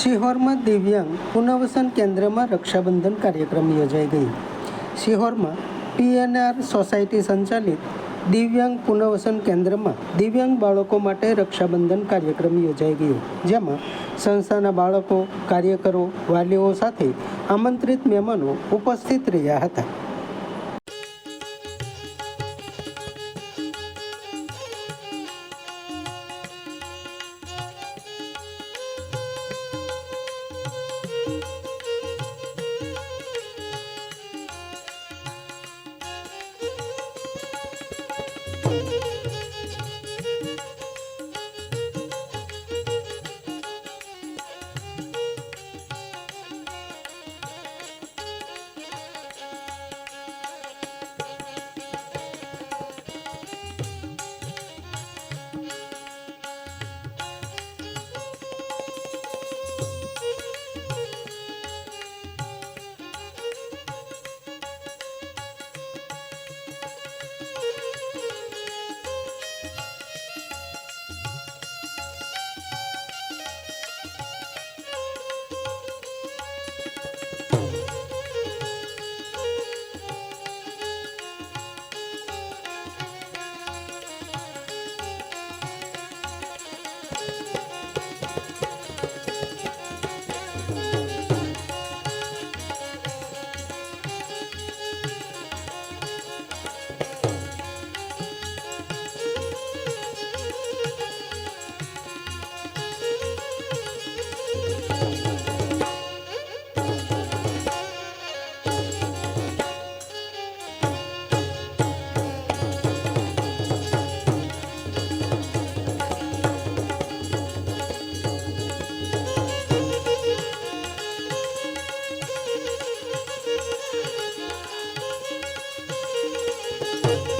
શિહોરમાં દિવ્યાંગ પુનર્વસન કેન્દ્રમાં રક્ષાબંધન કાર્યક્રમ યોજાઈ ગઈ. શિહોરમાં પીએનઆર સોસાયટી સંચાલિત દિવ્યાંગ પુનર્વસન કેન્દ્રમાં દિવ્યાંગ બાળકો માટે રક્ષાબંધન કાર્યક્રમ યોજાઈ ગયો, જેમાં સંસ્થાના બાળકો, કાર્યકરો, વાલીઓ સાથે આમંત્રિત મહેમાનો ઉપસ્થિત રહ્યા હતા. Thank you.